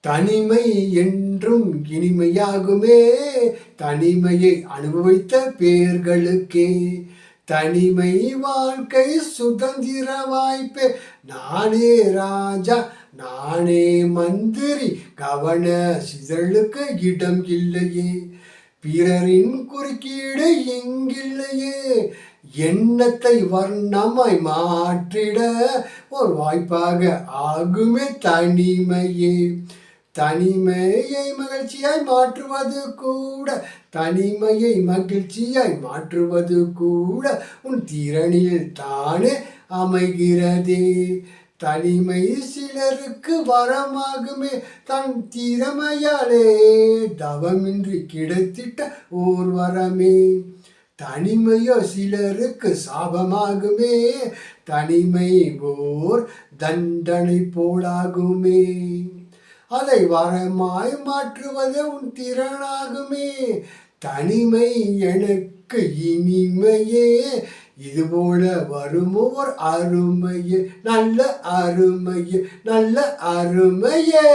தனிமை என்றும் இனிமையாகுமே. தனிமையை அனுபவித்த பேர்களுக்கே. தனிமை வாழ்க்கை சுதந்திர வாய்ப்பே. நானே ராஜா நானே மந்திரி. கவன சிதழுக்கு இடம் இல்லையே. பிறரின் குறுக்கீடு எங்கில்லையே எண்ணத்தை வர்ணமாய் மாற்றிட ஒரு வாய்ப்பாக ஆகுமே தனிமையே. தனிமையை மகிழ்ச்சியாய் மாற்றுவது கூட தனிமையை மகிழ்ச்சியாய் மாற்றுவது கூட உன் திறனில் தானே அமைகிறதே. தனிமை சிலருக்கு வரமாகுமே தன் திறமையாலே தவமின்றி கிடைத்திட்ட ஓர் வரமே. தனிமையோ சிலருக்கு சாபமாகுமே தனிமை ஓர் தண்டனை போலாகுமே. அதை வரமாய் மாற்றுவதே உன் திறனாகுமே. தனிமை எனக்கு இனிமையே. இதுபோல வருமோர் அருமையே. நல்ல அருமையே. நல்ல அருமையே.